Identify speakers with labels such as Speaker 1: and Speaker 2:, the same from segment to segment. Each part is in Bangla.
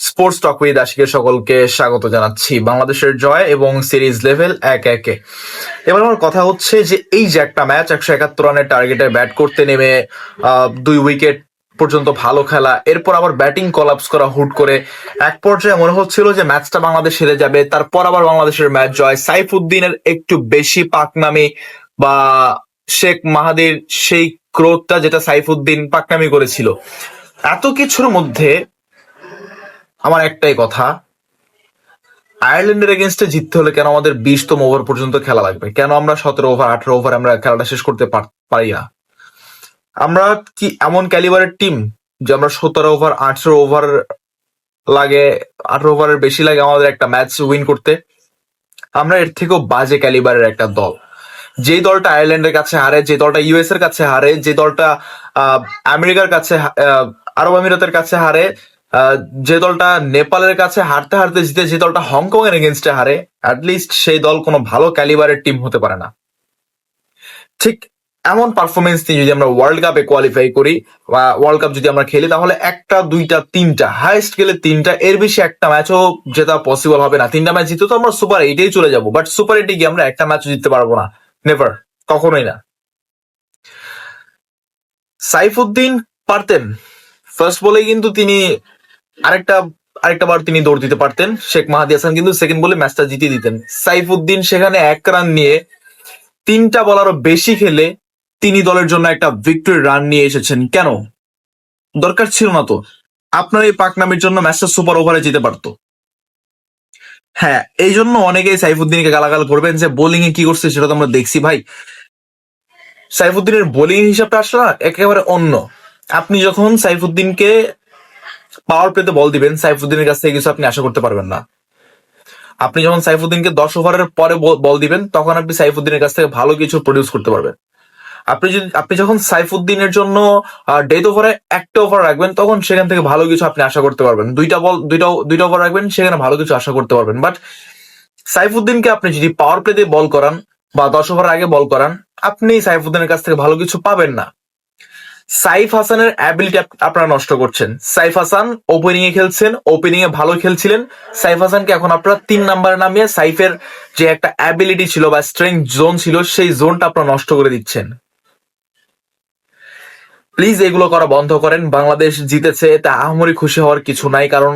Speaker 1: স্পোর্টস টক উইথ আশিকের সকলকে স্বাগত জানাচ্ছি বাংলাদেশের জয় এবং সিরিজ লেভেল এক একে। এবার আমার কথা হচ্ছে যে এই যে একটা ম্যাচ একশো একাত্তর রানের টার্গেটে ব্যাট করতে নেমে দুই উইকেট পর্যন্ত ভালো খেলা, এরপর আবার ব্যাটিং কলাপস করা হুট করে, এক পর্যায়ে মনে হচ্ছিল যে ম্যাচটা বাংলাদেশ হেরে যাবে, তারপর আবার বাংলাদেশের ম্যাচ জয়। সাইফুদ্দিনের একটু বেশি পাকনামি বা শেখ মাহাদির সেই ক্রোধটা যেটা সাইফুদ্দিন পাকনামি করেছিল। এত কিছুর মধ্যে আমার একটাই কথা আয়ারল্যান্ডের এগেনস্টে জিততে হলে কেন আমাদের বিশতম ওভার পর্যন্ত খেলা লাগবে? কেন আমরা সতেরো ওভার আঠারো ওভার আমরা খেলাটা শেষ করতে পার- না? আমরা কি এমন ক্যালিবারের টিম যে আমরা সতেরো ওভার আঠারো ওভার লাগে, আঠারো ওভারের বেশি লাগে আমাদের একটা ম্যাচ উইন করতে? আমরা এর থেকেও বাজে ক্যালিবারের একটা দল। যে দলটা আয়ারল্যান্ডের কাছে হারে যে দলটা ইউএস এর কাছে হারে যে দলটা আমেরিকার কাছে আরব আমিরাতের কাছে হারে যে দলটা নেপালের কাছে হারতে হারতে জিতে যে দলটা হংকং এর এগেনস্টে হারে অ্যাটলিস্ট সেই দল কোনো ভালো ক্যালিবারের টিম হতে পারে না। ঠিক এমন পারফরমেন্স নিয়ে যদি আমরা ওয়ার্ল্ড কাপে কোয়ালিফাই করি, বা ওয়ার্ল্ড কাপ যদি আমরা খেলি, তাহলে একটা, দুইটা, তিনটা হাইস্ট গেলে তিনটা, এর বেশি একটা ম্যাচও জেতা পসিবল হবে না। তিনটা ম্যাচ জিতে তো আমরা সুপার এইটেই চলে যাব বাট সুপার এইটে গিয়ে আমরা একটা ম্যাচও জিততে পারব না। নেভার কখনোই না। সাইফুদ্দিন পারতেন। ফার্স্ট বলেই কিন্তু তিনি আরেকটা আরেকটা বার তিনি দৌড় দিতে পারতেন, শেখ মাহাদি হাসান কিন্তু সেকেন্ড বলে ম্যাচটা জিতিয়ে দিতেন। সাইফুদ্দিন সেখানে এক রান নিয়ে তিনটা বলারও বেশি খেলে তিনি দলের জন্য একটা ভিক্টরি রান নিয়ে এসেছেন। কেন? দরকার ছিল না তো। আপনার এই পাকনামির জন্য ম্যাচটা সুপার ওভারে যেতে পারতো। হ্যাঁ এই জন্য অনেকেই সাইফুদ্দিনকে গালাগাল করবেন যে বোলিং এ কি করছে সেটা তো আমরা দেখছি ভাই। সাইফুদ্দিনের বোলিং হিসাবটা আসলে একেবারে অন্য। আপনি যখন সাইফুদ্দিনকে পাওয়ার প্লেতে বল দিবেন, সাইফুদ্দিনের কাছ থেকে কিছু আপনি আশা করতে পারবেন না। আপনি যখন সাইফুদ্দিনকে দশ ওভারের পরে বল- দিবেন, তখন আপনি সাইফুদ্দিনের কাছ থেকে ভালো কিছু প্রডিউস করতে পারবেন। আপনি যদি, আপনি যখন সাইফুদ্দিনের জন্য ডেথ ওভারে একটা ওভার রাখবেন, তখন সেখান থেকে ভালো কিছু আপনি আশা করতে পারবেন। দুইটা বল দুইটা দুইটা ওভার রাখবেন, সেখানে ভালো কিছু আশা করতে পারবেন। বাট সাইফুদ্দিনকে আপনি যদি পাওয়ার প্লেতে বল করান বা দশ ওভার আগে বল করান, আপনি সাইফুদ্দিনের কাছ থেকে ভালো কিছু পাবেন না। সাইফ হাসানের অ্যাবিলিটি আপনারা নষ্ট করছেন। সাইফ হাসান ওপেনিং এ খেলছেন ওপেনিং এ ভালো খেলছিলেন। সাইফ হাসানকে এখন আপনারা তিন নাম্বার নামিয়ে সাইফের যে একটা অ্যাবিলিটি ছিল বা স্ট্রেংথ জোন ছিল, সেই জোনটা আপনারা নষ্ট করে দিচ্ছেন। প্লিজ এগুলো করা বন্ধ করেন। বাংলাদেশ জিতেছে, তা আহামরি খুশি হওয়ার কিছু নাই, কারণ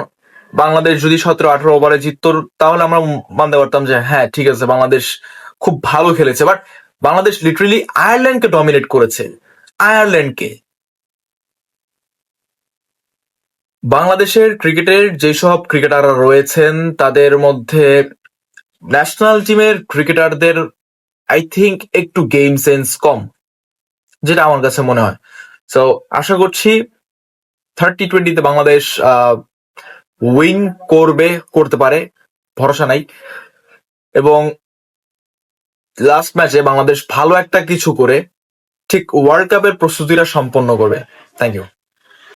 Speaker 1: বাংলাদেশ যদি সতেরো আঠারো ওভারে জিততো, তাহলে আমরা মানতে পারতাম যে হ্যাঁ ঠিক আছে, বাংলাদেশ খুব ভালো খেলেছে। বাট বাংলাদেশ লিটারেলি আয়ারল্যান্ডকে ডমিনেট করেছে। আয়ারল্যান্ডকে বাংলাদেশের ক্রিকেটের যেসব ক্রিকেটাররা রয়েছেন, তাদের মধ্যে ন্যাশনাল টিমের ক্রিকেটারদের আই থিংক একটু গেম সেন্স কম, যেটা আমার কাছে মনে হয়। সো আশা করছি থার্টি টোয়েন্টিতে বাংলাদেশ উইন করবে, করতে পারে, ভরসা নাই। এবং লাস্ট ম্যাচে বাংলাদেশ ভালো একটা কিছু করে, ঠিক ওয়ার্ল্ড কাপের প্রস্তুতিটা সম্পন্ন করবে। Thank you